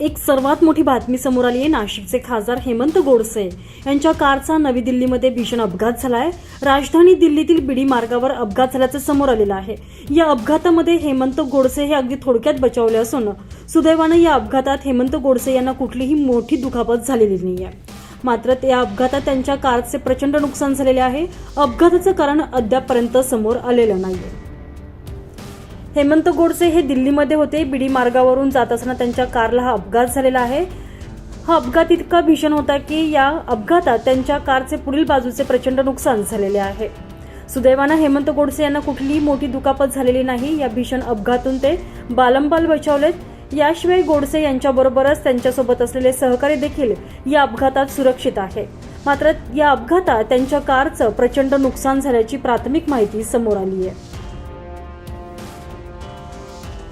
एक सर्वात मोठी बातमी समोर आली आहे. नाशिकचे खासदार हेमंत गोडसे यांच्या कारचा नवी दिल्लीमध्ये भीषण अपघात झाला आहे राजधानी दिल्लीतील बिडी मार्गावर अपघात झाल्याचं समोर आलेलं आहे. या अपघातामध्ये हेमंत गोडसे हे अगदी थोडक्यात बचावले असून सुदैवानं या अपघातात हेमंत गोडसे यांना कुठलीही मोठी दुखापत झालेली नाही आहे मात्र या अपघातात त्यांच्या कारचे प्रचंड नुकसान झालेले आहे. अपघाताचं कारण अद्यापपर्यंत समोर आलेलं नाहीये. हेमंत गोडसे हे दिल्लीमध्ये होते. बिडी मार्गावरून जात असताना त्यांच्या कारला हा अपघात झालेला आहे. हा अपघात इतका भीषण होता की या अपघातात त्यांच्या कारचे पुढील बाजूचे प्रचंड नुकसान झालेले आहे. सुदैवानं हेमंत गोडसे यांना कुठलीही मोठी दुखापत झालेली नाही. या भीषण अपघातून ते बालंबाल बचावलेत. याशिवाय गोडसे यांच्याबरोबरच त्यांच्यासोबत असलेले सहकारी देखील या अपघातात सुरक्षित आहे. मात्र या अपघातात त्यांच्या कारचं प्रचंड नुकसान झाल्याची प्राथमिक माहिती समोर आली आहे